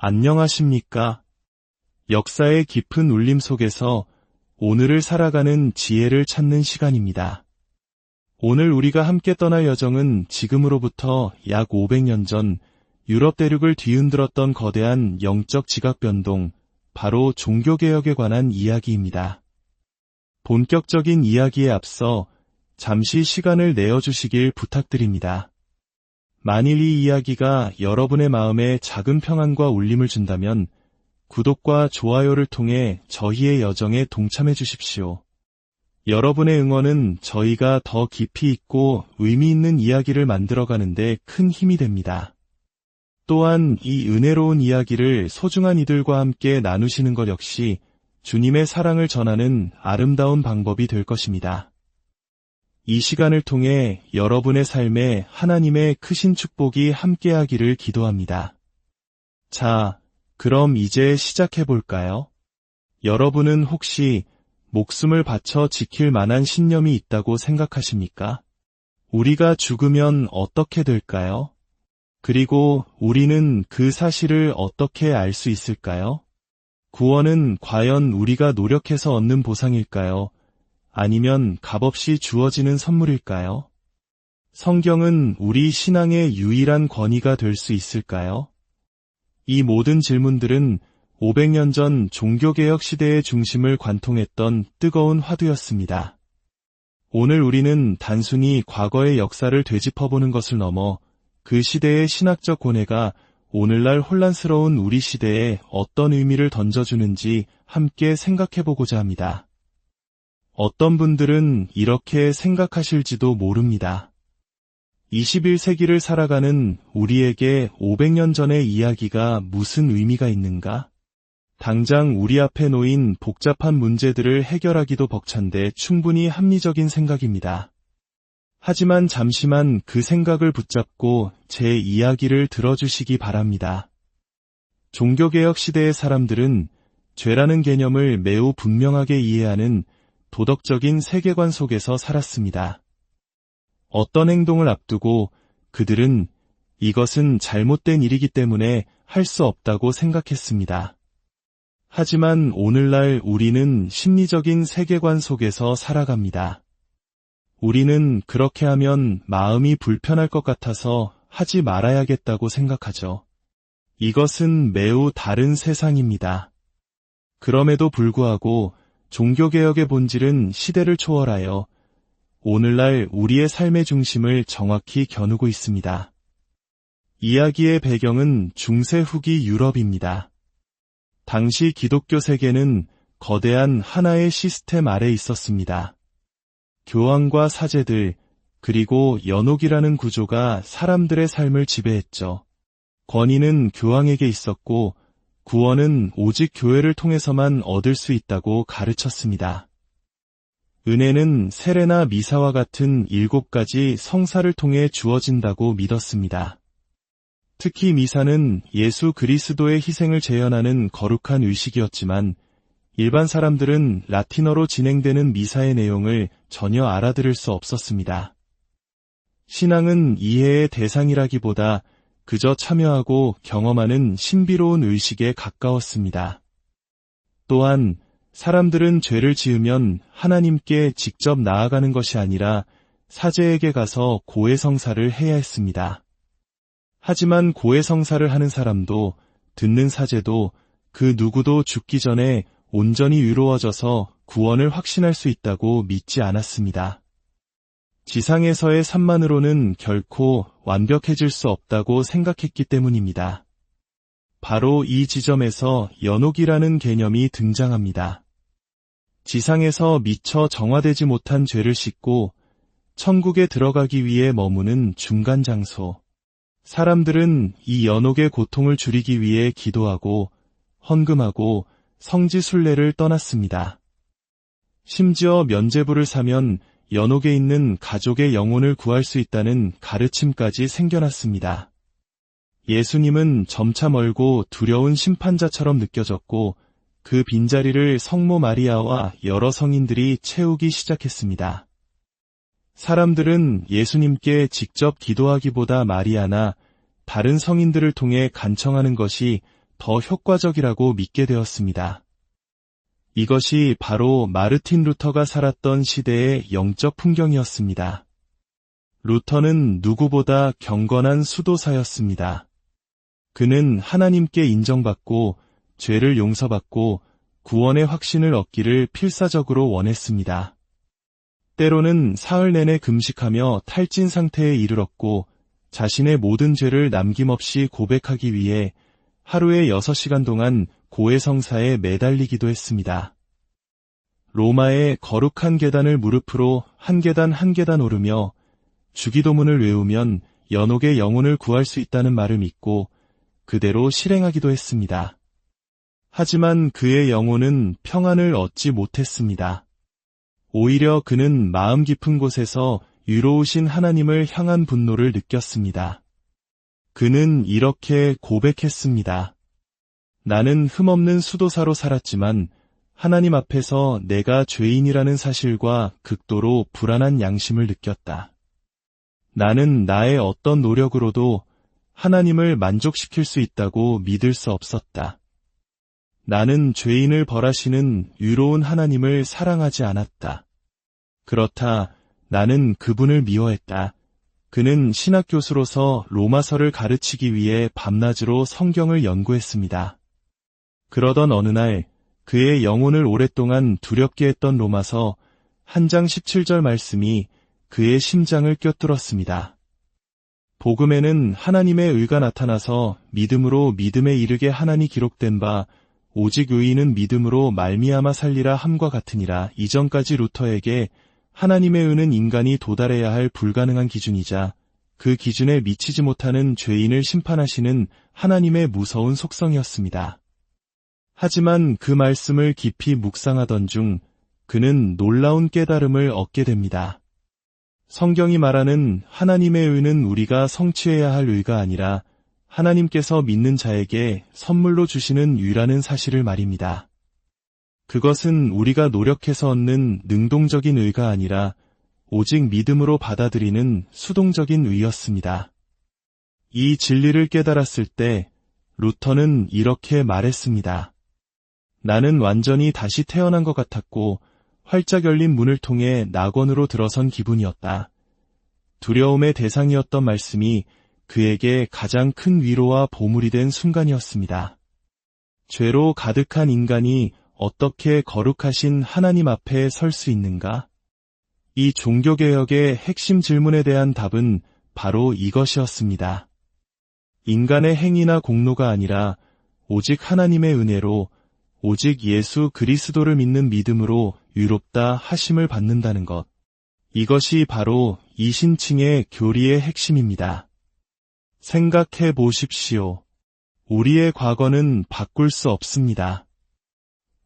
안녕하십니까? 역사의 깊은 울림 속에서 오늘을 살아가는 지혜를 찾는 시간입니다. 오늘 우리가 함께 떠날 여정은 지금으로부터 약 500년 전 유럽 대륙을 뒤흔들었던 거대한 영적 지각 변동, 바로 종교개혁에 관한 이야기입니다. 본격적인 이야기에 앞서 잠시 시간을 내어주시길 부탁드립니다. 만일 이 이야기가 여러분의 마음에 작은 평안과 울림을 준다면 구독과 좋아요를 통해 저희의 여정에 동참해 주십시오. 여러분의 응원은 저희가 더 깊이 있고 의미 있는 이야기를 만들어가는데 큰 힘이 됩니다. 또한 이 은혜로운 이야기를 소중한 이들과 함께 나누시는 것 역시 주님의 사랑을 전하는 아름다운 방법이 될 것입니다. 이 시간을 통해 여러분의 삶에 하나님의 크신 축복이 함께하기를 기도합니다. 자, 그럼 이제 시작해 볼까요? 여러분은 혹시 목숨을 바쳐 지킬 만한 신념이 있다고 생각하십니까? 우리가 죽으면 어떻게 될까요? 그리고 우리는 그 사실을 어떻게 알 수 있을까요? 구원은 과연 우리가 노력해서 얻는 보상일까요? 아니면 값없이 주어지는 선물일까요? 성경은 우리 신앙의 유일한 권위가 될 수 있을까요? 이 모든 질문들은 500년 전 종교개혁 시대의 중심을 관통했던 뜨거운 화두였습니다. 오늘 우리는 단순히 과거의 역사를 되짚어보는 것을 넘어 그 시대의 신학적 고뇌가 오늘날 혼란스러운 우리 시대에 어떤 의미를 던져주는지 함께 생각해보고자 합니다. 어떤 분들은 이렇게 생각하실지도 모릅니다. 21세기를 살아가는 우리에게 500년 전의 이야기가 무슨 의미가 있는가? 당장 우리 앞에 놓인 복잡한 문제들을 해결하기도 벅찬데 충분히 합리적인 생각입니다. 하지만 잠시만 그 생각을 붙잡고 제 이야기를 들어주시기 바랍니다. 종교개혁 시대의 사람들은 죄라는 개념을 매우 분명하게 이해하는 도덕적인 세계관 속에서 살았습니다. 어떤 행동을 앞두고 그들은 이것은 잘못된 일이기 때문에 할 수 없다고 생각했습니다. 하지만 오늘날 우리는 심리적인 세계관 속에서 살아갑니다. 우리는 그렇게 하면 마음이 불편할 것 같아서 하지 말아야겠다고 생각하죠. 이것은 매우 다른 세상입니다. 그럼에도 불구하고 종교개혁의 본질은 시대를 초월하여 오늘날 우리의 삶의 중심을 정확히 겨누고 있습니다. 이야기의 배경은 중세 후기 유럽입니다. 당시 기독교 세계는 거대한 하나의 시스템 아래 있었습니다. 교황과 사제들, 그리고 연옥이라는 구조가 사람들의 삶을 지배했죠. 권위는 교황에게 있었고 구원은 오직 교회를 통해서만 얻을 수 있다고 가르쳤습니다. 은혜는 세례나 미사와 같은 일곱 가지 성사를 통해 주어진다고 믿었습니다. 특히 미사는 예수 그리스도의 희생을 재현하는 거룩한 의식이었지만 일반 사람들은 라틴어로 진행되는 미사의 내용을 전혀 알아들을 수 없었습니다. 신앙은 이해의 대상이라기보다 그저 참여하고 경험하는 신비로운 의식에 가까웠습니다. 또한 사람들은 죄를 지으면 하나님께 직접 나아가는 것이 아니라 사제에게 가서 고해성사를 해야 했습니다. 하지만 고해성사를 하는 사람도 듣는 사제도 그 누구도 죽기 전에 온전히 위로워져서 구원을 확신할 수 있다고 믿지 않았습니다. 지상에서의 삶만으로는 결코 완벽해질 수 없다고 생각했기 때문입니다. 바로 이 지점에서 연옥이라는 개념이 등장합니다. 지상에서 미처 정화되지 못한 죄를 씻고 천국에 들어가기 위해 머무는 중간 장소. 사람들은 이 연옥의 고통을 줄이기 위해 기도하고 헌금하고 성지 순례를 떠났습니다. 심지어 면제부를 사면 연옥에 있는 가족의 영혼을 구할 수 있다는 가르침까지 생겨났습니다. 예수님은 점차 멀고 두려운 심판자처럼 느껴졌고 그 빈자리를 성모 마리아와 여러 성인들이 채우기 시작했습니다. 사람들은 예수님께 직접 기도하기보다 마리아나 다른 성인들을 통해 간청하는 것이 더 효과적이라고 믿게 되었습니다. 이것이 바로 마르틴 루터가 살았던 시대의 영적 풍경이었습니다. 루터는 누구보다 경건한 수도사였습니다. 그는 하나님께 인정받고 죄를 용서받고 구원의 확신을 얻기를 필사적으로 원했습니다. 때로는 사흘 내내 금식하며 탈진 상태에 이르렀고 자신의 모든 죄를 남김없이 고백하기 위해 하루에 6시간 동안 고해성사에 매달리기도 했습니다. 로마의 거룩한 계단을 무릎으로 한 계단 한 계단 오르며 주기도문을 외우면 연옥의 영혼을 구할 수 있다는 말을 믿고 그대로 실행하기도 했습니다. 하지만 그의 영혼은 평안을 얻지 못했습니다. 오히려 그는 마음 깊은 곳에서 유로우신 하나님을 향한 분노를 느꼈습니다. 그는 이렇게 고백했습니다. 나는 흠없는 수도사로 살았지만 하나님 앞에서 내가 죄인이라는 사실과 극도로 불안한 양심을 느꼈다. 나는 나의 어떤 노력으로도 하나님을 만족시킬 수 있다고 믿을 수 없었다. 나는 죄인을 벌하시는 유로운 하나님을 사랑하지 않았다. 그렇다 나는 그분을 미워했다. 그는 신학교수로서 로마서를 가르치기 위해 밤낮으로 성경을 연구했습니다. 그러던 어느 날 그의 영혼을 오랫동안 두렵게 했던 로마서 한 장 17절 말씀이 그의 심장을 꿰뚫었습니다. 복음에는 하나님의 의가 나타나서 믿음으로 믿음에 이르게 하나니 기록된 바 오직 의인은 믿음으로 말미암아 살리라 함과 같으니라 이전까지 루터에게 하나님의 의는 인간이 도달해야 할 불가능한 기준이자 그 기준에 미치지 못하는 죄인을 심판하시는 하나님의 무서운 속성이었습니다. 하지만 그 말씀을 깊이 묵상하던 중 그는 놀라운 깨달음을 얻게 됩니다. 성경이 말하는 하나님의 의는 우리가 성취해야 할 의가 아니라 하나님께서 믿는 자에게 선물로 주시는 의라는 사실을 말입니다. 그것은 우리가 노력해서 얻는 능동적인 의가 아니라 오직 믿음으로 받아들이는 수동적인 의였습니다. 이 진리를 깨달았을 때 루터는 이렇게 말했습니다. 나는 완전히 다시 태어난 것 같았고 활짝 열린 문을 통해 낙원으로 들어선 기분이었다. 두려움의 대상이었던 말씀이 그에게 가장 큰 위로와 보물이 된 순간이었습니다. 죄로 가득한 인간이 어떻게 거룩하신 하나님 앞에 설 수 있는가? 이 종교개혁의 핵심 질문에 대한 답은 바로 이것이었습니다. 인간의 행위나 공로가 아니라 오직 하나님의 은혜로 오직 예수 그리스도를 믿는 믿음으로 유롭다 하심을 받는다는 것. 이것이 바로 이신칭의 교리의 핵심입니다. 생각해 보십시오. 우리의 과거는 바꿀 수 없습니다.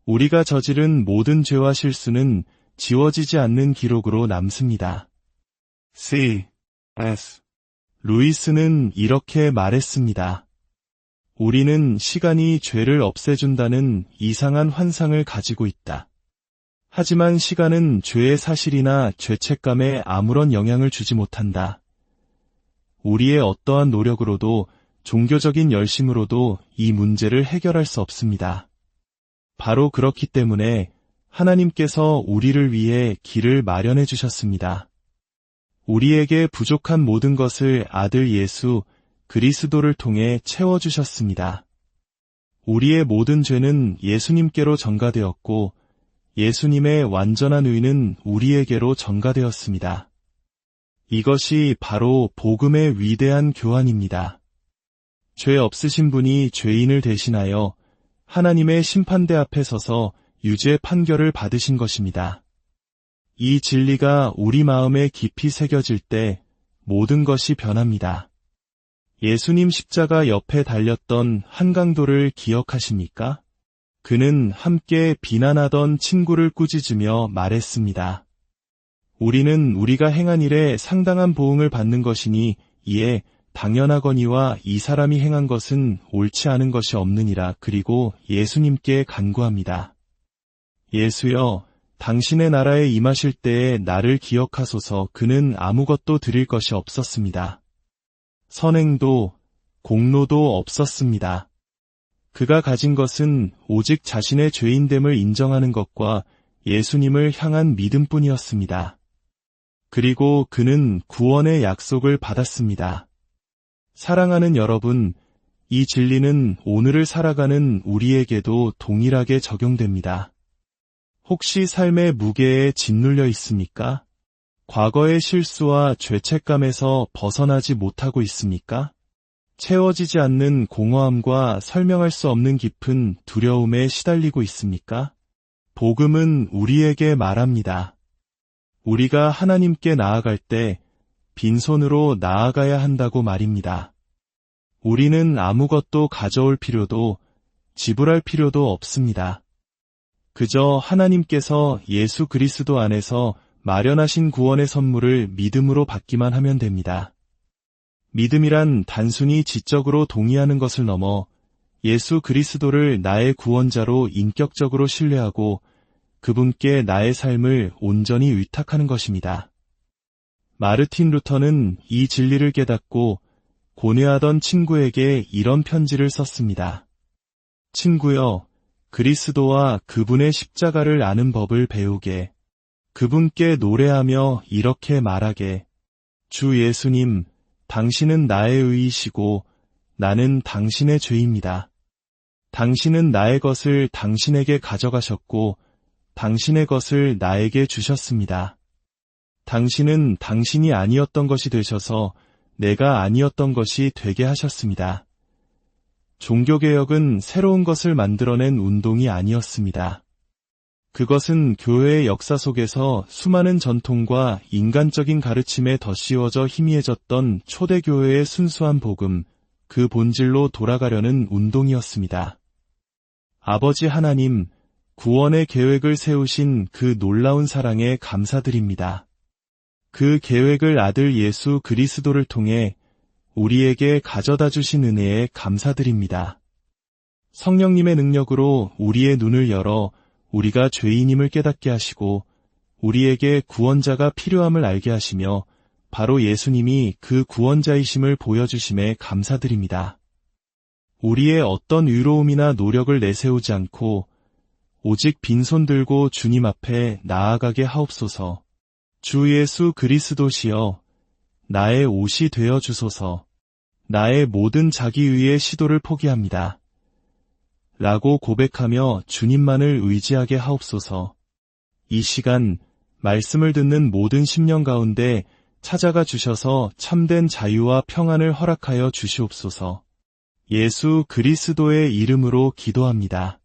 우리가 저지른 모든 죄와 실수는 지워지지 않는 기록으로 남습니다. C. S. 루이스는 이렇게 말했습니다. 우리는 시간이 죄를 없애준다는 이상한 환상을 가지고 있다. 하지만 시간은 죄의 사실이나 죄책감에 아무런 영향을 주지 못한다. 우리의 어떠한 노력으로도 종교적인 열심으로도 이 문제를 해결할 수 없습니다. 바로 그렇기 때문에 하나님께서 우리를 위해 길을 마련해 주셨습니다. 우리에게 부족한 모든 것을 아들 예수 그리스도를 통해 채워주셨습니다. 우리의 모든 죄는 예수님께로 전가되었고 예수님의 완전한 의는 우리에게로 전가되었습니다. 이것이 바로 복음의 위대한 교환입니다. 죄 없으신 분이 죄인을 대신하여 하나님의 심판대 앞에 서서 유죄 판결을 받으신 것입니다. 이 진리가 우리 마음에 깊이 새겨질 때 모든 것이 변합니다. 예수님 십자가 옆에 달렸던 한강도를 기억하십니까? 그는 함께 비난하던 친구를 꾸짖으며 말했습니다. 우리는 우리가 행한 일에 상당한 보응을 받는 것이니 이에 당연하거니와 이 사람이 행한 것은 옳지 않은 것이 없느니라 그리고 예수님께 간구합니다. 예수여, 당신의 나라에 임하실 때에 나를 기억하소서 그는 아무것도 드릴 것이 없었습니다. 선행도 공로도 없었습니다. 그가 가진 것은 오직 자신의 죄인됨을 인정하는 것과 예수님을 향한 믿음뿐이었습니다. 그리고 그는 구원의 약속을 받았습니다. 사랑하는 여러분, 이 진리는 오늘을 살아가는 우리에게도 동일하게 적용됩니다. 혹시 삶의 무게에 짓눌려 있습니까? 과거의 실수와 죄책감에서 벗어나지 못하고 있습니까? 채워지지 않는 공허함과 설명할 수 없는 깊은 두려움에 시달리고 있습니까? 복음은 우리에게 말합니다. 우리가 하나님께 나아갈 때 빈손으로 나아가야 한다고 말입니다. 우리는 아무것도 가져올 필요도 지불할 필요도 없습니다. 그저 하나님께서 예수 그리스도 안에서 마련하신 구원의 선물을 믿음으로 받기만 하면 됩니다. 믿음이란 단순히 지적으로 동의하는 것을 넘어 예수 그리스도를 나의 구원자로 인격적으로 신뢰하고 그분께 나의 삶을 온전히 위탁하는 것입니다. 마르틴 루터는 이 진리를 깨닫고 고뇌하던 친구에게 이런 편지를 썼습니다. 친구여, 그리스도와 그분의 십자가를 아는 법을 배우게. 그분께 노래하며 이렇게 말하게. 주 예수님, 당신은 나의 의이시고 나는 당신의 죄입니다. 당신은 나의 것을 당신에게 가져가셨고 당신의 것을 나에게 주셨습니다. 당신은 당신이 아니었던 것이 되셔서 내가 아니었던 것이 되게 하셨습니다. 종교개혁은 새로운 것을 만들어낸 운동이 아니었습니다. 그것은 교회의 역사 속에서 수많은 전통과 인간적인 가르침에 덧씌워져 희미해졌던 초대교회의 순수한 복음, 그 본질로 돌아가려는 운동이었습니다. 아버지 하나님, 구원의 계획을 세우신 그 놀라운 사랑에 감사드립니다. 그 계획을 아들 예수 그리스도를 통해 우리에게 가져다 주신 은혜에 감사드립니다. 성령님의 능력으로 우리의 눈을 열어 우리가 죄인임을 깨닫게 하시고 우리에게 구원자가 필요함을 알게 하시며 바로 예수님이 그 구원자이심을 보여주심에 감사드립니다. 우리의 어떤 의로움이나 노력을 내세우지 않고 오직 빈손 들고 주님 앞에 나아가게 하옵소서. 주 예수 그리스도시여 나의 옷이 되어 주소서. 나의 모든 자기의의 시도를 포기합니다. 라고 고백하며 주님만을 의지하게 하옵소서. 이 시간 말씀을 듣는 모든 심령 가운데 찾아가 주셔서 참된 자유와 평안을 허락하여 주시옵소서. 예수 그리스도의 이름으로 기도합니다.